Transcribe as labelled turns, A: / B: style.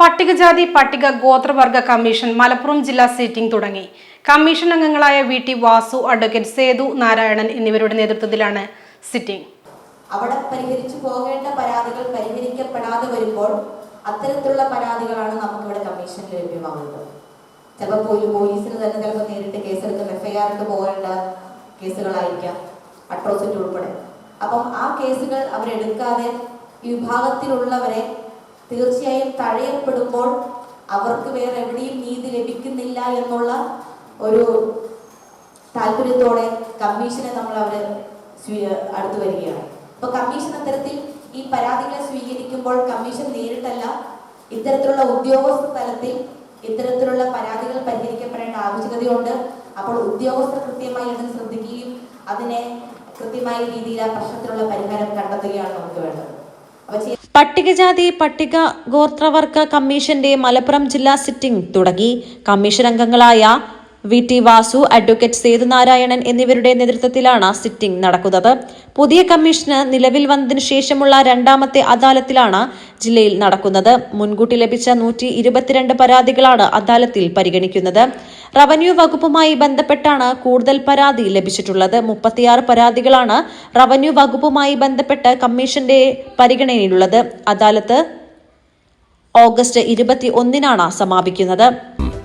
A: പട്ടികജാതി പട്ടിക ഗോത്രവർഗ കമ്മീഷൻ മലപ്പുറം ജില്ലാ സീറ്റിംഗ് തുടങ്ങി. കമ്മീഷൻ അംഗങ്ങളായ V T Vasu advocate Sethu Narayanan എന്നിവരുടെ നേതൃത്വത്തിലാണ് സിറ്റിംഗ്
B: അവിടെ പരിഹരിച്ചു പോകേണ്ട പരാതികൾ പരിഹരിക്കപ്പെടാതെ വരുമ്പോൾ അത്തരത്തിലുള്ള പരാതികളാണ് നമുക്കിവിടെ കമ്മീഷനിൽ ലഭ്യമാകുന്നത്. ചിലപ്പോൾ പോലും പോലീസിന് തന്നെ ചിലപ്പോൾ നേരിട്ട് കേസെടുത്ത് എഫ്ഐആർ പോകേണ്ട കേസുകളായിരിക്കാം അട്രോസിറ്റി ഉൾപ്പെടെ. അപ്പം ആ കേസുകൾ അവരെടുക്കാതെ വിഭാഗത്തിലുള്ളവരെ തീർച്ചയായും തഴയപ്പെടുമ്പോൾ അവർക്ക് വേറെ എവിടെയും നീതി ലഭിക്കുന്നില്ല എന്നുള്ള ഒരു താല്പര്യത്തോടെ കമ്മീഷനെ നമ്മൾ സ്വീ- അടുത്ത് വരികയാണ്. അപ്പൊ കമ്മീഷൻ അത്തരത്തിൽ ഈ പരാതികളെ സ്വീകരിക്കുമ്പോൾ കമ്മീഷൻ നേരിട്ടല്ല ഇത്തരത്തിലുള്ള ഉദ്യോഗസ്ഥ തലത്തിൽ ഇത്തരത്തിലുള്ള പരാതികൾ പരിഹരിക്കപ്പെടേണ്ട ആവശ്യകതയുണ്ട്. അപ്പോൾ ഉദ്യോഗസ്ഥർ കൃത്യമായി അതിന് ശ്രദ്ധിക്കുകയും അതിനെ കൃത്യമായ രീതിയിൽ ആ പ്രശ്നത്തിനുള്ള പരിഹാരം കണ്ടെത്തുകയാണ് നമുക്ക് വേണ്ടത്.
C: പട്ടികജാതി പട്ടിക ഗോത്രവർഗ കമ്മീഷന്റെ മലപ്പുറം ജില്ലാ സിറ്റിംഗ് തുടങ്ങി. കമ്മീഷൻ അംഗങ്ങളായ V T Vasu advocate Sethunarayanan എന്നിവരുടെ നേതൃത്വത്തിലാണ് സിറ്റിംഗ് നടക്കുന്നത്. പുതിയ കമ്മീഷന് നിലവിൽ വന്നതിനു ശേഷമുള്ള രണ്ടാമത്തെ അദാലത്തിലാണ് ജില്ലയിൽ നടക്കുന്നത്. മുൻകൂട്ടി ലഭിച്ച നൂറ്റി ഇരുപത്തിരണ്ട് പരാതികളാണ് അദാലത്തിൽ പരിഗണിക്കുന്നത്. റവന്യൂ വകുപ്പുമായി ബന്ധപ്പെട്ടാണ് കൂടുതൽ പരാതി ലഭിച്ചിട്ടുള്ളത്. മുപ്പത്തിയാറ് പരാതികളാണ് റവന്യൂ വകുപ്പുമായി ബന്ധപ്പെട്ട് കമ്മീഷന്റെ പരിഗണനയിലുള്ളത്. അദാലത്ത് ഓഗസ്റ്റ് ഇരുപത്തി ഒന്നിനാണ് സമാപിക്കുന്നത്.